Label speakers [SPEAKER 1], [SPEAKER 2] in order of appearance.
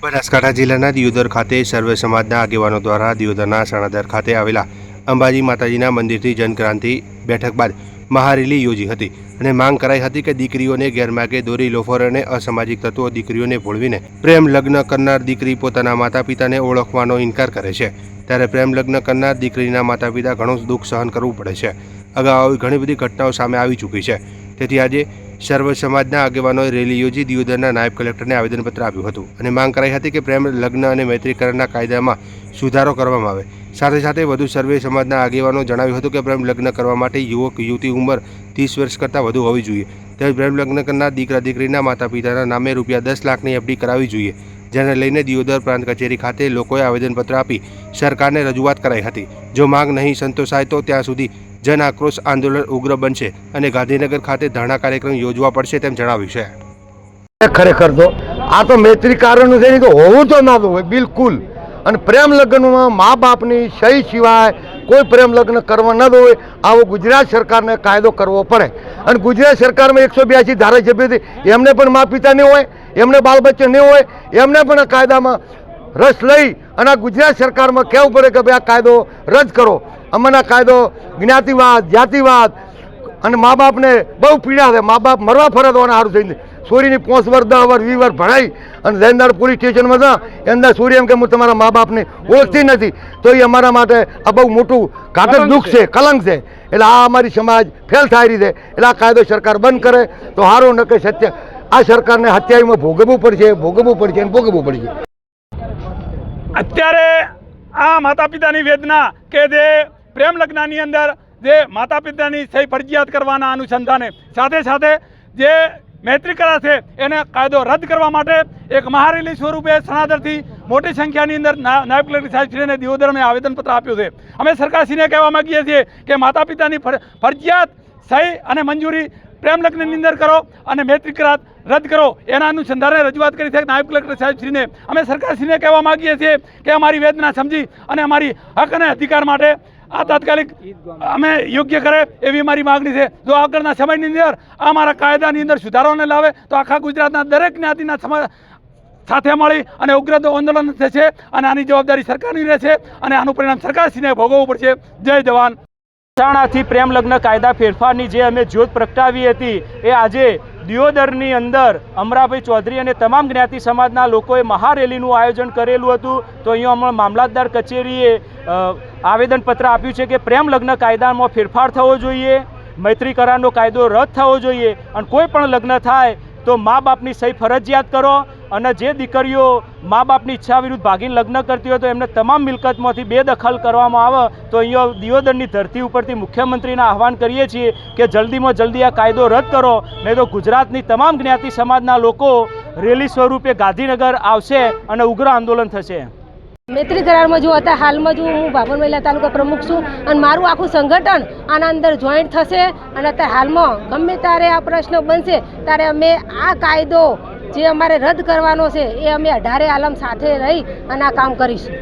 [SPEAKER 1] બનાસકાંઠા જિલ્લાના દિયોદર ખાતે સર્વે સમાજના આગેવાનો દ્વારા દિયોદરના સણાદર ખાતે આવેલા અંબાજી માતાજીના મંદિરથી જનક્રાંતિ બેઠક બાદ મહારેલી યોજી હતી અને માંગ કરાઈ હતી કે દીકરીઓને ગેરમાર્ગે દોરી, લોફર અને અસામાજિક તત્વો દીકરીઓને ભોળવીને પ્રેમ લગ્ન કરનાર દીકરી પોતાના માતા પિતાને ઓળખવાનો ઇનકાર કરે છે. ત્યારે પ્રેમ લગ્ન કરનાર દીકરીના માતા પિતા ઘણું દુઃખ સહન કરવું પડે છે. અગાઉ ઘણી બધી ઘટનાઓ સામે આવી ચૂકી છે. તેથી આજે સર્વ સમાજના આગેવાનોએ રેલી યોજી દિયોદરના નાયબ કલેક્ટરને આવેદનપત્ર આપ્યું હતું અને માંગ કરાઈ હતી કે પ્રેમ, લગ્ન અને મૈત્રીકરણના કાયદામાં સુધારો કરવામાં આવે. સાથે સાથે વધુ સર્વે સમાજના આગેવાનો જણાવ્યું હતું કે પ્રેમ, લગ્ન કરવા માટે યુવક, યુવતી ઉંમર ત્રીસ વર્ષ કરતાં વધુ હોવી જોઈએ. તેમજ પ્રેમ, લગ્ન કરનાર દીકરા, દીકરીના માતા પિતાના નામે રૂપિયા દસ લાખની એફડી કરાવવી જોઈએ. જેને લઈને દિયોદર પ્રાંત કચેરી ખાતે લોકોએ આવેદનપત્ર આપી સરકારને રજૂઆત કરાઈ હતી. જો માંગ નહીં સંતોષાય તો ત્યાં સુધી જન આક્રોશ આંદોલન ઉગ્ર બનશે અને ગાંધીનગર ખાતે ધરણા કાર્યક્રમ યોજવા પડશે તેમ જણાવ્યું છે.
[SPEAKER 2] ખરેખર તો આ તો મૈત્રી કારણનું છે તો હોવું તો ના હોય, બિલકુલ. અને પ્રેમ લગ્નમાં મા બાપની સહી સિવાય કોઈ પ્રેમ લગ્ન કરવા ન હોય આવો ગુજરાત સરકારને કાયદો કરવો પડે. અને ગુજરાત સરકારમાં એકસો બ્યાસી હતી એમને પણ મા પિતા નહીં હોય, એમને બાળ બચ્ચા નહીં હોય, એમને પણ આ કાયદામાં રસ લઈ અને આ ગુજરાત સરકારમાં કહેવું પડે કે ભાઈ આ કાયદો રદ કરો. અમને કાયદો જ્ઞાતિવાદ જાતિવાદ અને મા બાપને બહુ પીડા છે. મા બાપ મરવા ફરે તો સારું થઈને સોરીની પાંચ વર્ષ દસ વર્ષ વીસ વર્ષ ભણાઈ અને જૈનદાર પોલીસ સ્ટેશનમાં હતા એમના સોરી એમ કે હું તમારા મા બાપને ઓળખતી નથી. તો એ અમારા માટે આ બહુ મોટું ઘાતક દુઃખ છે. કલંક છે. એટલે આ અમારી સમાજ ફેલ થાય રહી છે. એટલે આ કાયદો સરકાર બંધ કરે તો સારું ન કે સત્ય. આ સરકારને હત્યાઈમાં ભોગવવું પડશે ભોગવવું પડશે અને ભોગવવું પડશે.
[SPEAKER 3] અત્યારે આ માતા પિતાની વેદના કે જે પ્રેમ લગ્નની અંદર જે માતા પિતાની સહી ફરજિયાત કરવાના અનુસંધાને સાથે સાથે જે મૈત્રી કરા છે એને કાયદો રદ કરવા માટે એક મહારેલી સ્વરૂપે સણાદરથી મોટી સંખ્યાની અંદર નાયબ કલેક્ટર સાહેબશ્રીને દિયોદર આવેદનપત્ર આપ્યું છે. અમે સરકારશ્રીને કહેવા માગીએ છીએ કે માતા પિતાની ફર- ફરજિયાત સહી અને મંજૂરી પ્રેમ લગ્નની અંદર કરો અને મૈત્રી કરાર રદ કરો. એના અનુસંધાને રજૂઆત કરી છે નાયબ કલેક્ટર સાહેબશ્રીને અમે સરકારશ્રીને કહેવા માગીએ છીએ કે અમારી વેદના સમજી અને અમારી હક અને અધિકાર માટે આ તાત્કાલિક અમે યોગ્ય કરે એવી મારી માગણી છે. જો આગળના સમયની અંદર આ મારા કાયદાની અંદર સુધારોને લાવે, તો આખા ગુજરાતના દરેક જ્ઞાતિના સમાજ સાથે મળી અને ઉગ્ર આંદોલન થશે અને આની જવાબદારી સરકારની રહેશે અને આનું પરિણામ સરકારશ્રીને ભોગવવું પડશે. જય જવાન.
[SPEAKER 4] મહેસાણાથી પ્રેમ લગ્ન કાયદા ફેરફારની જે અમે જ્યોત પ્રગટાવી હતી, એ આજે દિયોદરની અંદર અમરાભાઈ ચૌધરી અને તમામ જ્ઞાતિ સમાજના લોકોએ મહારેલીનું આયોજન કરેલું હતું. તો અહીંયા હમણાં મામલતદાર કચેરીએ આવેદનપત્ર આપ્યું છે કે પ્રેમ લગ્ન કાયદામાં ફેરફાર થવો જોઈએ મૈત્રી કરારનો કાયદો રદ થવો જોઈએ અને કોઈ પણ લગ્ન થાય તો મા બાપની સહી ફરજિયાત કરો. અને જે દીકરીઓ મા બાપની ઈચ્છા વિરુદ્ધ ભાગીને લગ્ન કરતી હોય તો એમને તમામ મિલકતમાંથી બેદખલ કરવામાં આવે, તો અહીંયા દિયોદરની ધરતી ઉપરથી મુખ્યમંત્રીને આહવાન કરીએ છીએ કે જલ્દીમાં જલ્દી આ કાયદો રદ કરો, નહીં તો ગુજરાતની તમામ જ્ઞાતિ સમાજના લોકો રેલી સ્વરૂપે ગાંધીનગર આવશે અને ઉગ્ર આંદોલન થશે.
[SPEAKER 5] મૈત્રી કરારમાં જો અત્યારે હાલમાં જો હું ભાભર મહિલા તાલુકા પ્રમુખ છું અને મારું આખું સંગઠન આના અંદર જોઈન્ટ થશે અને અત્યારે હાલમાં ગમે ત્યારે આ પ્રશ્ન બનશે, ત્યારે અમે આ કાયદો જે અમારે રદ કરવાનો છે, એ અમે અઢારે આલમ સાથે રહી અને આ કામ કરીશું.